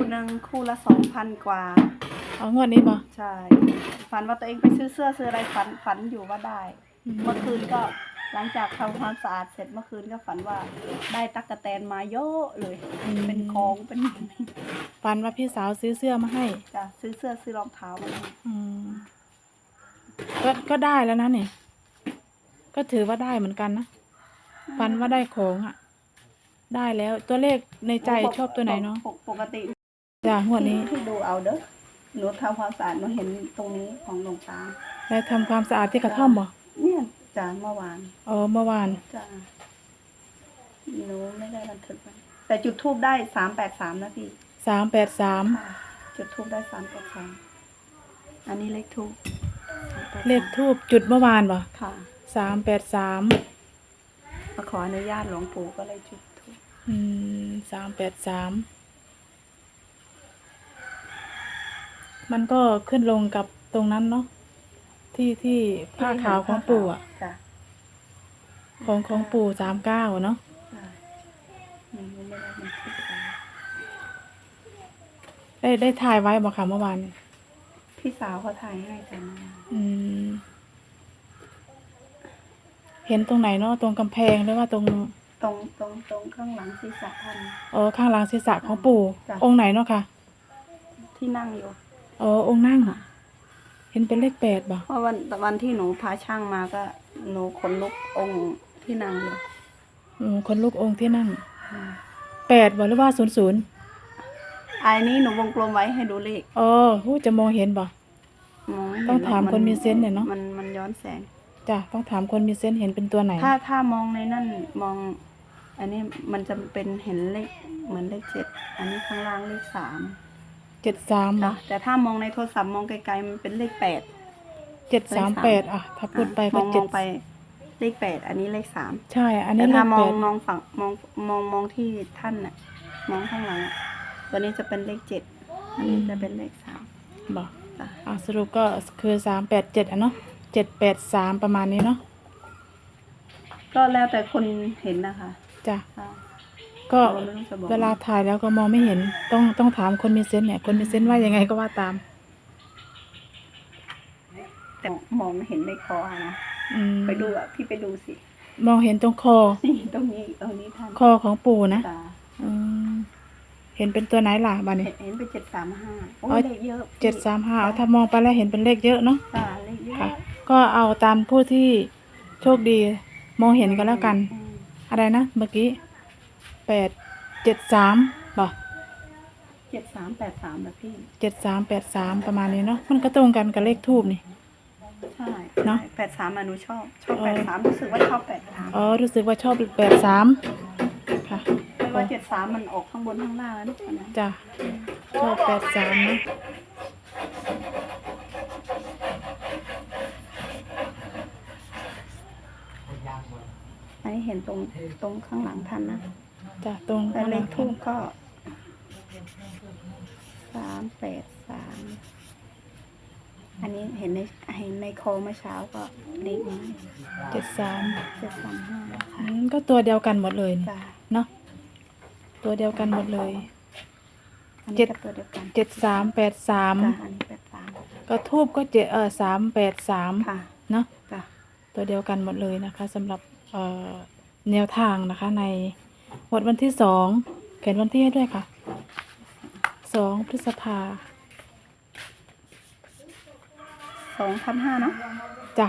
คู่หนึ่งคู่ละสองพันกว่า เอางวดนี้บ่ใช่ ฝันว่าตัวเองไปซื้อเสื้อซื้ออะไรฝันฝันอยู่ว่าได้ อืม เมื่อคืนก็หลังจากทำความสะอาดเสร็จเมื่อคืนก็ฝันว่าได้ตั๊กแตนมาเยอะเลย เป็นของเป็นฝันว่าพี่สาวซื้อเสื้อมาให้จะซื้อเสื้อซื้อรองเท้ามาให้อืมก็ก็ได้แล้วนะเนี่ยก็ถือว่าได้เหมือนกันนะฝันว่าได้ของอะ ได้แล้วตัวเลขในใจชอบตัวไหนเนาะ ปกปกติ จ้ะงวดนี้ที่ดูเอาเด้อหนูทำความสะอาดหนูเห็นตรงนี้ของหลวงตาแล้วทำความสะอาดที่กระท่อมบ่เนี่ยจ้าเมื่อวานอ๋อเมื่อวานจ้าหนูไม่ได้บันทึกไว้แต่จุดทูบได้สามแปดสามนะพี่สามแปดสามค่ะจุดทูบได้สามแปดสามอันนี้เลขทูบเลขทูบจุดเมื่อวานบ่ค่ะสามแปดสามมาขออนุญาตหลวงปู่ก็เลยจุดทูบอืมสามแปดสาม มันก็ขึ้นลงกับตรงนั้นเนาะที่ที่ผ้าขาวของปู่อะจ้ะของของปู่สามเก้าเนาะจ้ะหนูไม่ได้บันทึกไว้ได้ได้ถ่ายไว้บอกค่ะเมื่อวานพี่สาวเขาถ่ายให้แต่มาอืม เห็นตรงไหนเนาะตรงกำแพงหรือว่าตรงตรงตรงตรงข้างหลังศีรษะท่าน เออข้างหลังศีรษะของปู่ จ้ะ องค์ไหนเนาะค่ะ ที่นั่งอยู่เออองค์นั่งเห็นเป็นเลขแปดบ่เพราะวันวันที่หนูพาช่างมาก็หนูขนลุกองค์ที่นั่งอยู่อืมคนลูกองค์ที่นั่งอืมแปดบ่หรือว่าศูนย์ศูนย์อันนี้หนูวงกลมไว้ให้ดูเลขเออหูจะมองเห็นบ่มองไม่เห็นต้องถามหรกคนมีเซนส์เนี่ยเนอะ มันมันย้อนแสง จ้ะต้องถามคนมีเซนส์เห็นเป็นตัวไหน ถ้าถ้ามองในนั่นมอง อันนี้มันจะเป็นเห็นเลขเหมือนเลขเจ็ดอันนี้ข้างล่างเลขสาม เจ็ดสามบ่นะแต่ถ้ามองในโทรศัพท์มองไกลๆมันเป็นเลขแปด เจ็ดสามแปดอะ ถ้าพูดไปมก็องมเจ็อดงไปเลขแปดอันนี้เลขสามใช่ อันนี้แต่เลถ้าขมอแปงดมองฝั่งมองมองมองที่ท่านน่ะมองข้างหลังอะตัวนี้จะเป็นเลขเจ็ดอันนี้จะเป็นเลขสามบ่จ้ะอะสรุปก็คือสามแปดเจ็ดอะเนาะเจ็ดแปดสามประมาณนี้เนาะก็แล้วแต่คนเห็นนะคะจ้ะ ค่ะ ก็เราไม่ต้องจะบอกเวลาถ่ายแล้วก็มองไม่เห็น ต้องต้องถามคนมีเซนส์เนี่ย คนมีเซนส์ว่ายังไงก็ว่าตาม แต่มองเห็นในคออะนะอืมไปดูอะพี่ไปดูสิมองเห็นตรงคอ นี่ตรงนี้ตรงนี้ท่านคอของปู่นะจ้ะอืมเห็นเป็นตัวไหนล่ะบ้านี้เห็นเห็นเป็นเจ็ดสามห้าโอ้อ๋อยเลขเยอะเจ็ดสามห้าถ้ามองไปแล้วเห็นเป็นเลขเยอะเนาะจ้ะเลขเยอะค่ะ ก็เอาตามผู้ที่โชคดี มองเห็นกันแล้วกัน อืมอะไรนะเมื่อกี้ แปดเจ็ดสามบ่เจ็ดสามแปดสามแบบพี่ เจ็ดสามแปดสามประมาณนี้เนาะมันก็ตรงกันกับเลขทูบนี่ ใช่เนอะแปดสามอะหนูชอบ ชอบเออ แปดสามรู้สึกว่าชอบแปดสามอ๋อรู้สึกว่าชอบแปดสามค่ะแต่ว่าเจ็ดสามมันออกข้างบนข้างล่างแล้วนะอันนั้นจ้ะชอบแปดสามนะอันนี้เห็นตรงตรงข้างหลังท่านนะ จ้ะตรงแต่เลขทูบบก็สามแปดสามอันนี้เห็นในเห็นในโคเมื่อเช้าก็เลขนี้เจ็ดสามเจ็ดสามห้าอืมก็ตัวเดียวกันหมดเลยนี่จ้ะเนาะตัวเดียวกันหมดเลย อันเจ็นี้ดก็ตัวเดียวกันเจ็ดสามแปดสามจ้ะอันนี้แปดสามก็ทูบก็เจ็ดเออสามแปดสามค่ะเนาะ จ้ะ ตัวเดียวกันหมดเลยนะคะสำหรับเอ่อแนวทางนะคะใน หมดวันที่สองเขียนวันที่ให้ด้วยค่ะสองพฤษภาสองทับห้าเนาะจ้ะ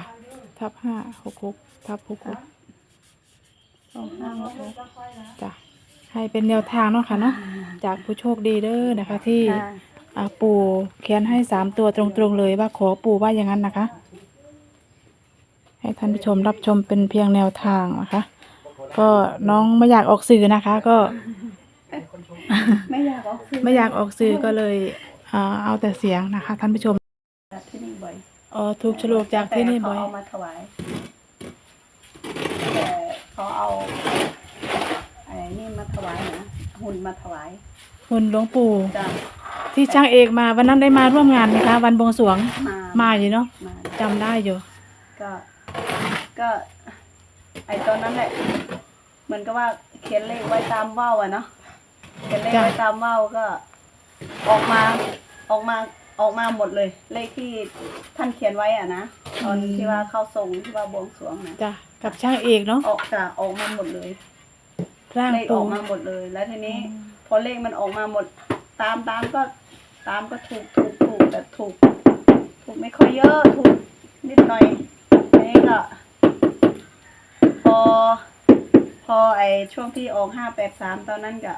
ทับห้าหกหกทับหกหกสองห้าหกหกจ้ะให้เป็นแนวทางเนาะค่ะเนาะจากผู้โชคดีเด้อนะคะ ที่ค่ะอ่าปู่เขียนให้สามตัวตรงๆเลยว่าขอปู่ว่าอย่างนั้นนะคะ ให้ท่านผู้ชมรับชมเป็นเพียงแนวทางนะคะ ก็น้องไม่อยากออกสื่อนะคะ ก็ ไม่อยากออกซื้อไม่อยากออกสื่อก็เลยอ่าเอาแต่เสียงนะคะ ท่านผู้ชมจากที่นี่บ่อยอ๋อถูกฉลกจากที่นี่บ่อย แต่เขาเอามาถวายแต่เขาเอาไอ้นี่มาถวายนะหุ่นมาถวายคุณหลวงปู่จ้ะที่ช่างเอกมาวันนั้นได้มาร่วมงานไหมคะ วันบวงสรวงมามาอยู่เนาะมาจำได้อยู่ ก็ ก็ ไอ้ตอนนั้นแหละเหมือนกับว่าเขียนเลขไว้ตามว่าวอะเนาะเขียนเลขไว้ตามว่าวก็ ออกมาออกมาออกมาหมดเลย เลขที่ท่านเขียนไว้อะนะตอนอืมที่ว่าเข้าทรงที่ว่าบวงสรวงนะจ้ะกับช่างเอกเนาะออกจากออกมาหมดเลยร่างเลขอปูอกมาหมดเลย แล้วทีนี้ พอเลขมันออกมาหมด ตามตามก็ ตามก็ถูกถูกถูกแต่ถูก ถูกไม่ค่อยเยอะถูกนิดหน่อยอันนี้ก็พ อ พอไอช่วงที่ออกห้าแปดสามตอนนั้นก็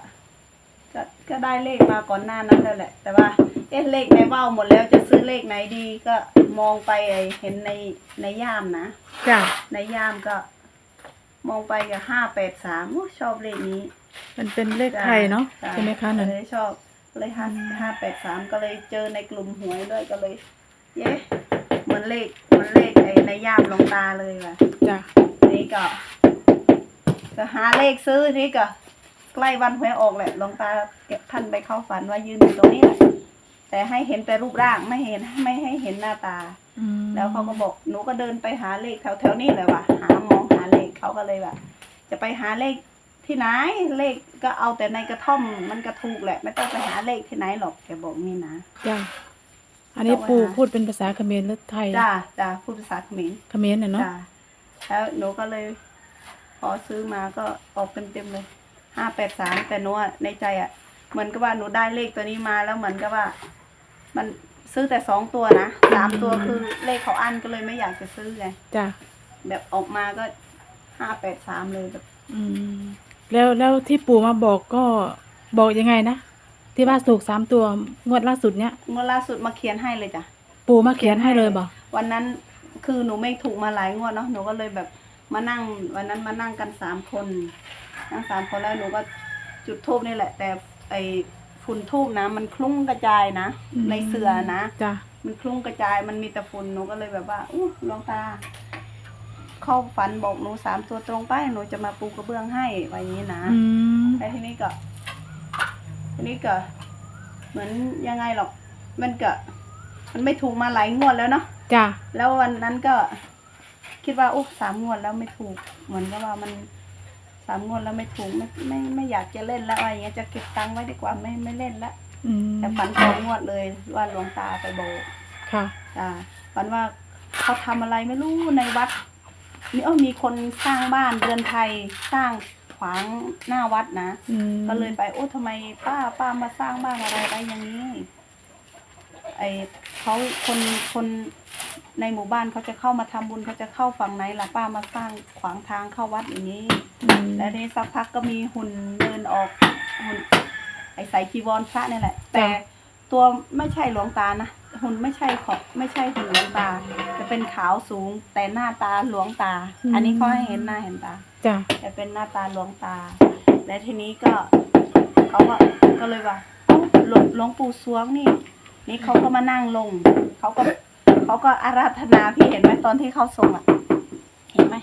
ก็ก็ได้เลขมาก่อนหน้านั้นแล้วแหละ แต่ว่าเอ๊ะเลขในว่าวหมดแล้วจะซื้อเลขไหนดีก็มองไปไอเห็นในในย่ามนะ จ้ะในย่ามก็ มองไปก็ห้าแปดสามชอบเลขนี้มันเป็นเลขไทยเนาะจ้ใช่ไหมคะนั่น เลยชอบเลยห้าห้าแปดสามก็เลยเจอในกลุ่มหวยด้วยก็เลย เย้เหมือนเลขเหมือนเลขไอ้ในย่ามหลวงตาเลยว่ะ จ้ะ นี่ก็ก็หาเลขซื้อนี่ก็ใกล้วันหวยออกแหละหลวงตาเก็บท่านไปเข้าฝันว่ายืนอยู่ตรงนี้แหละแต่ให้เห็นแต่รูปร่างไม่เห็นไม่ให้เห็นหน้าตาอืมแล้วเขาก็บอกหนูก็เดินไปหาเลขแถวแถวๆนี้เลยว่ะหามองหาเลขเขาก็เลยแบบจะไปหาเลขที่ไหนเลขก็เอาแต่ในกระท่อมมันก็ถูกแหละ ไม่ต้องไปหาเลขที่ไหนหรอกแกบอกนี่นะจ้ะอันนี้เอาไว้ปูหาพูดเป็นภาษาเขมรหรือไทยจ้าจ้าพูดภาษาเขมรเขมรน่ะเนาะจ้า แล้วหนูก็เลยพอซื้อมาก็ออกเต็มๆเลยห้าแปดสามแต่หนูอะในใจอะ เหมือนกับว่าหนูได้เลขตัวนี้มาแล้วเหมือนกับว่า มันซื้อแต่สองตัวนะสามตัวคือเลขเขาอันก็เลยไม่อยากจะซื้อไงจ้ะแบบออกมาก็ห้าแปดสามเลยแบบ อืม แล้วแล้วที่ปู่มาบอกก็บอกยังไงนะที่ว่าถูกสามตัวงวดล่าสุดเนี้ยเมื่อล่าสุดมาเขียนให้เลยจ้ะปู่มาเขียนให้เลยบอกวันนั้น คือหนูไม่ถูกมาหลายงวดเนาะหนูก็เลยแบบมานั่ง วันนั้นมานั่งกันสามคนนั่งสามคนแล้วหนูก็จุดทูบนี่แหละ แต่ไอฝุ่นทูบนะ มันคลุ้งกระจายนะในเสือนะ จ้ะมันคลุ้งกระจายมันมีแต่ฝุ่นหนูก็เลยแบบว่าอู้หลวงตา เข้าฝันบอกหนูสามตัวตรงไปหนูจะมาปูกระเบื้องให้ไว้อย่างนี้นะ อืมแล้วทีนี้ก็ทีนี้ก็ เหมือนยังไงหรอก มันก็ มันไม่ถูกมาหลายงวดแล้วเนาะจ้ะแล้ววันนั้นก็ คิดว่าโอ้สามงวดแล้วไม่ถูก เหมือนกับว่ามันสามงวดแล้วไม่ถูกไม่ไม่ไม่อยากจะเล่นแล้วอะไรอย่างเงี้ยจะเก็บตังค์ไว้ดีกว่าไม่ไม่เล่นละอืมแต่ฝันสองงวดเลยว่าหลวงตาไปโบกค่ะ จ้าฝันว่าเขาทำอะไรไม่รู้ในวัดนี่เออมีคนสร้างบ้านเรือนไทยสร้างขวางหน้าวัดนะ อืมก็เลยไปโอ้ทำไมป้าป้ามาสร้างบ้านอะไรไว้อย่างนี้ ไอเขาคนคนในหมู่บ้านเขาจะเข้ามาทำบุญเขาจะเข้าฝั่งไหนล่ะป้ามาสร้างขวางทางเข้าวัดอย่างนี้อืมแล้วทีนี้สักพักก็มีหุ่นเดินออกหุ่นไอใส่จีวรพระนี่แหละ แต่ตัวไม่ใช่หลวงตานะหุ่นไม่ใช่ของไม่ใช่หุ่นหลวงตา จะเป็นขาวสูงแต่หน้าตาหลวงตา อันนี้เขาให้เห็นหน้าเห็นตาจ้ะแต่เป็นหน้าตาหลวงตา และทีนี้ก็เขาก็ก็เลยว่าเอ้าหลวงหลวงปู่สวงนี่ นี่เขาก็มานั่งลง เขาก็เขาก็อาราธนาพี่เห็นไหมตอนที่เขาทรงอะ เห็นไหม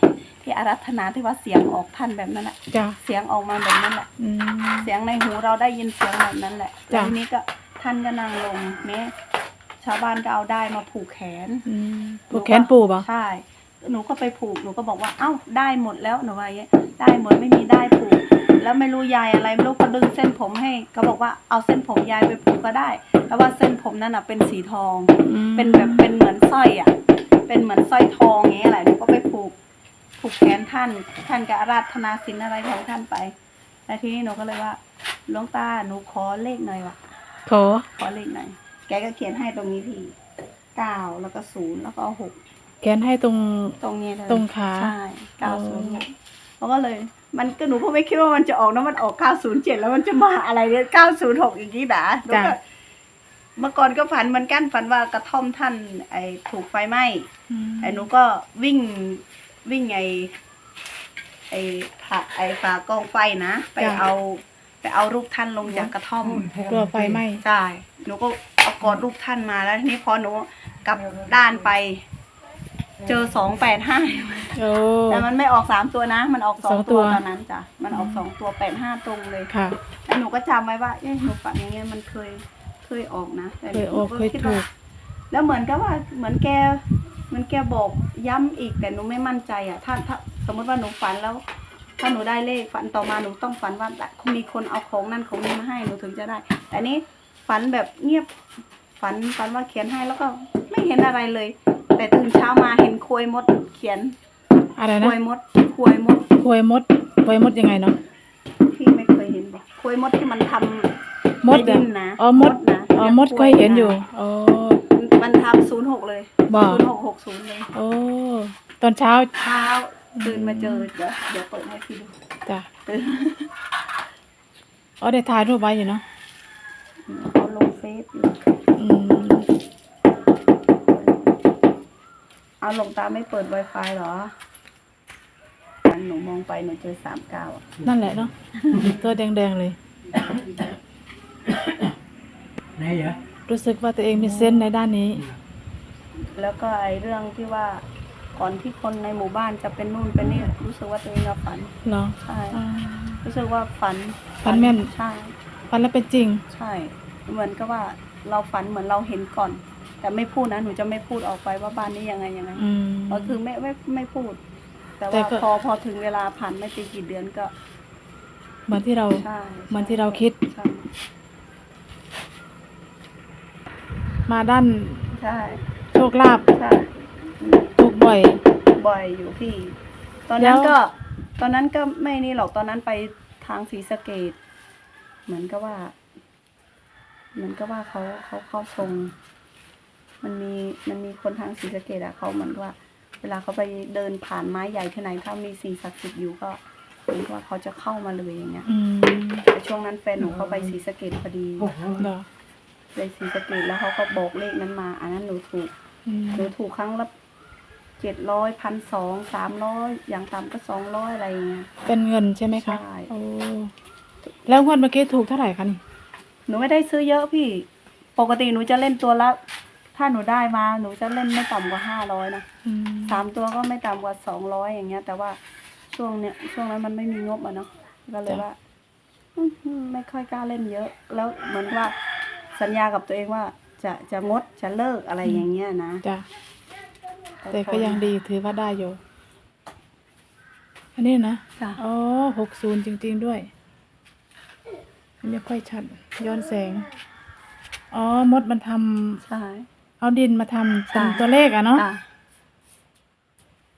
ที่อาราธนาที่ว่าเสียงออกท่านแบบนั้นแหละจ้ะเสียงออกมาแบบนั้นแหละอืม เสียงในหูเราได้ยินเสียงแบบนั้นแหละแล้วจ้ะทีนี้ก็ท่านก็นั่งลงเนี่ยชาวบ้านก็เอาได้มาผูกแขน อืมผูกแขนปู่บ่ใช่ หนูก็ไปผูก หนูก็บอกว่า เอ้า ได้หมดแล้ว หนูว่าอย่างเงี้ยได้หมด ไม่มีได้ผูก แล้วไม่รู้ยายอะไรไม่รู้ก็ดึงเส้นผมให้เขาบอกว่าเอาเส้นผมยายไปผูกก็ได้แล้วว่าเส้นผมนั่นอะเป็นสีทองอืมเป็นแบบเป็นเหมือนสร้อยอะ เป็นเหมือนสร้อยทองอย่างเงี้ยแหละหนูก็ไปผูกผูกแขนท่าน ท่านก็อาราธนาศีลอะไรของท่านไปแล้วทีนี้หนูก็เลยว่าหลวงตาหนูขอเลขหน่อยว่ะขอขอเลขหน่อยแกก็เขียนให้ตรงนี้พี่เก้าแล้วก็ศูนย์แล้วก็หกแขนให้ตรงตรงนี้เลยตรงขาใช่เก้าอ๋ศูนย์อ เขาก็เลย มันก็หนูก็ไม่คิดว่ามันจะออกนะมันออกเก้าศูนย์เจ็ดแล้วมันจะมาอะไรเนี่ยเก้าศูนย์หกอย่างนี้นะหนูก็เมื่อก่อนก็ฝันเหมือนกันฝันว่ากระท่อมท่าน ไอ้ถูกไฟไหม้อืมไอ้หนูก็วิ่งวิ่งไอ้ไอ้ผ่าไอ้ฝากองไฟนะไปเอาไปเอารูปท่านลงจากกระท่อมกลัวไฟไหม้ใช่หนูก็เอากอดรูปท่านมาแล้วทีนี้พอหนูกลับด้านไป เจอสองแปดห้าโอ้ แต่มันไม่ออกสามตัวนะ มันออกสอสองงตัตัววตอนนั้นจ้ะมันออกสองตัวแปดห้าตรงเลยค่ะ แล้วหนูก็จำไว้ว่าเอ๊ะหนูฝันอย่างเงี้ยมันเคยเคยออกนะแต่หเคนูยออกก็เคยดถูว่าก แล้วเหมือนกับว่าเหมือนแกเหมือนแกบอกย้ำอีกแต่หนูไม่มั่นใจอะถ้าถ้าสมมติว่าหนูฝันแล้ว ถ้าหนูได้เลขฝันต่อมาหนูต้องฝันว่ามีคนเอาของนั่นของนี้มาให้หนูถึงจะได้ แต่นี้ฝันแบบเงียบฝันฝันว่าเขียนให้แล้วก็ไม่เห็นอะไรเลย แต่ตื่นเช้ามาเห็นควยมดเขียนอะไรคนะวยมดควยมดควยมดควยมดยังไงเนาะพี่ไม่เคยเห็นบอกควยมดที่มันทำ มดในอะดินนะอ๋อมดนะอ๋อมดเคยเห็นอยู่อ๋อ มันทำศูนย์หกเลยบอกศูนย์หกหกศูนย์เลยโอ้ตอนเช้าเช้าตื่นมาเจอเดี๋ยวเดี๋ยวเปิดให้พี่ดูจ้ะตื่นอ๋อได้ถ่ายรูปไว้อยู่เนาะเขาลงเฟซอยู่อืม เอาหลวงตาไม่เปิด Wi-Fi เหรออันหนูมองไปหนูเจอสามเก้าอะนั่นแหละเนาะ ตัวแดงๆเลย ไหนเหรอรู้สึกว่าตัวเองมีเซนส์ในด้านนี้ แล้วก็ไอเรื่องที่ว่าก่อนที่คนในหมู่บ้านจะเป็นนู่นเป็นนี่รู้สึกว่าตัวเองอะฝันเหรอใช่ อ่า รู้สึกว่าฝันฝันแม่น ใช่ฝันแล้วเป็นจริง ใช่ เหมือนกับว่าเราฝันเหมือนเราเห็นก่อน แต่ไม่พูดนะหนูจะไม่พูดออกไปว่าบ้านนี้ยังไงยังไงอืม ก็คือไม่ไม่ไม่พูด แต่แต่ว่าก็ พอพอถึงเวลาผ่านไม่กี่กี่เดือนก็เหมือนที่เรา ใช่เหมือนที่เราคิด ใช่มาด้านใช่โชคลาภใช่ถูกบ่อย บ่อยอยู่พี่ ตอนนั้นแล้ว ก็ ตอนนั้นก็ไม่นี่หรอกตอนนั้นไปทางศรีสะเกดเหมือนกับว่า เหมือนกับว่าเขาเขาเขาทรง มันมีมันมีคนทางศรีสะเกดอะเขาเหมือนกับว่า เวลาเขาไปเดินผ่านไม้ใหญ่ที่ไหนถ้ามีสิ่งศักดิ์สิทธิ์อยู่ก็เหมือนกับว่าเขาจะเข้ามาเลยอย่างเงี้ยอืมแต่ช่วงนั้นแฟนหนูเขาไปศรีสะเกดพอดีเหรอไปศรีสะเกดแล้วเขาก็บอกเลขนั้นมา อันนั้นหนูถูกอืมหนูถูกครั้งละเจ็ดร้อยพันสองสามร้อยอย่างต่ำก็สองร้อยอะไรอย่างเงี้ยเป็นเงินใช่ไหมคะใช่โอ้แล้วงวดเมื่อกี้ถูกเท่าไหร่คะนี่หนูไม่ได้ซื้อเยอะพี่ ปกติหนูจะเล่นตัวละ ถ้าหนูได้มาหนูจะเล่นไม่ต่ำกว่าห้าร้อยนะอืมสามตัวก็ไม่ต่ำกว่าสองร้อยอย่างเงี้ย แต่ว่าช่วงเนี้ยช่วงนั้นมันไม่มีงบอะเนาะก็เลยว่าอืมไม่ค่อยกล้าเล่นเยอะ แล้วเหมือนว่าสัญญากับตัวเองว่าจะจะงดจะเลิกอะไรอย่างเงี้ยนะจ้ะแต่ก็ยังดีถือว่าได้อยู่ อันนี้นะจ้ะอ๋อหกศูนย์จริง ๆด้วยไม่ค่อยชัดย้อนแสง อ๋อมดมันทำ ใช่ เอาดินมาทำเป็นจ้ะ ตัวเลขอะเนาะจ้ะ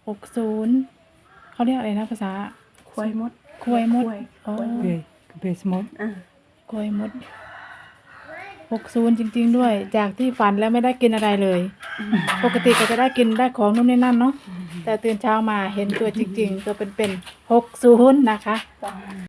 หกศูนย์เขาเรียกอะไรนะภาษาควยมด ควยมดควยอ๋อควยมเบดเบสมดอะควยมดหกศูนย์จริง ๆ ด้วย จากที่ฝันแล้วไม่ได้กินอะไรเลย ปกติก็จะได้กินได้ของนู่นนี่นั่นเนาะแต่ตื่นเช้ามาเห็นตัวจริง ๆ ตัวเป็นๆหกศูนย์นะคะ จ้ะ